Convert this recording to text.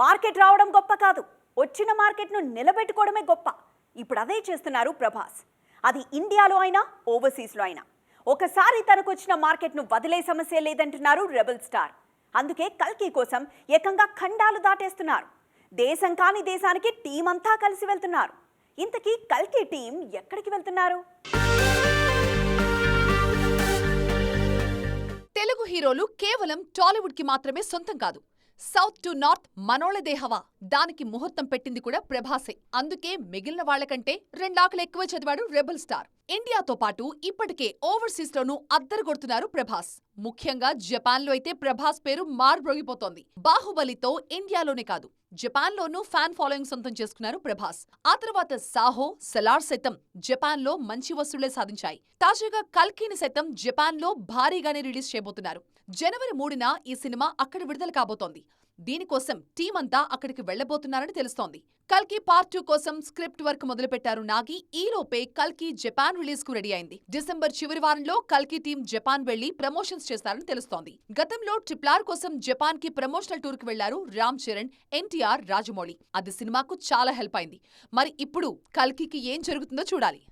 Market రావడం గొప్ప కాదు. వచ్చిన మార్కెట్ను నిలబెట్టుకోవడమే గొప్ప. ఇప్పుడు అదే చేస్తున్నారు ప్రభాస్. అది ఇండియాలో అయినా ఓవర్సీస్లో అయినా. ఒకసారి తనకు వచ్చిన మార్కెట్ను వదిలే సమస్య లేదంటున్నారు రెబల్ స్టార్. అందుకే కల్కి కోసం ఏకంగా ఖండాలు దాటేస్తున్నారు. దేశం కాని దేశానికి టీం అంతా కలిసి వెళ్తున్నారు. ఇంతకీ కల్కి టీం ఎక్కడికి వెళ్తున్నారు? తెలుగు హీరోలు కేవలం టాలీవుడ్కి మాత్రమే సొంతం కాదు. సౌత్ టు నార్త్ మనోళ్ళదే హవా దానికి ముహూర్తం పెట్టింది కూడా ప్రభాసే. అందుకే మిగిలిన వాళ్ళకంటే రెండాకులు ఎక్కువ చదివాడు రెబల్ స్టార్. ఇండియాతో పాటు ఇప్పటికే ఓవర్సీస్ లోనూ అద్దరుగొడుతున్నారు ప్రభాస్. ముఖ్యంగా జపాన్లో అయితే ప్రభాస్ పేరు మార్బ్రోగిపోతోంది బాహుబలితో ఇండియాలోనే కాదు జపాన్ లోనూ ఫ్యాన్ ఫాలోయింగ్ సొంతం చేసుకున్నారు ప్రభాస్. ఆ తర్వాత సాహో సెలార్ సైతం జపాన్లో మంచి వసూళ్ళే సాధించాయి. తాజాగా కల్కీని సైతం జపాన్లో భారీగానే రిలీజ్ చేయబోతున్నారు. జనవరి మూడున ఈ సినిమా అక్కడ విడుదల కాబోతోంది. దీనికోసం టీం అంతా అక్కడికి వెళ్ళబోతున్నారని తెలుస్తోంది. కల్కి పార్ట్ టూ కోసం స్క్రిప్ట్ వర్క్ మొదలుపెట్టారు నాగి. ఈలోపే కల్కి జపాన్ రిలీజ్కు రెడీ అయింది. డిసెంబర్ చివరి వారంలో కల్కి టీం జపాన్ వెళ్ళి ప్రమోషన్స్ చేస్తారని తెలుస్తోంది. గతంలో ట్రిప్లార్ కోసం జపాన్కి ప్రమోషనల్ టూర్కి వెళ్ళారు రామ్ చరణ్ ఎన్టీఆర్ రాజమౌళి. అది సినిమాకు చాలా హెల్ప్ అయింది. మరి ఇప్పుడు కల్కికి ఏం జరుగుతుందో చూడాలి.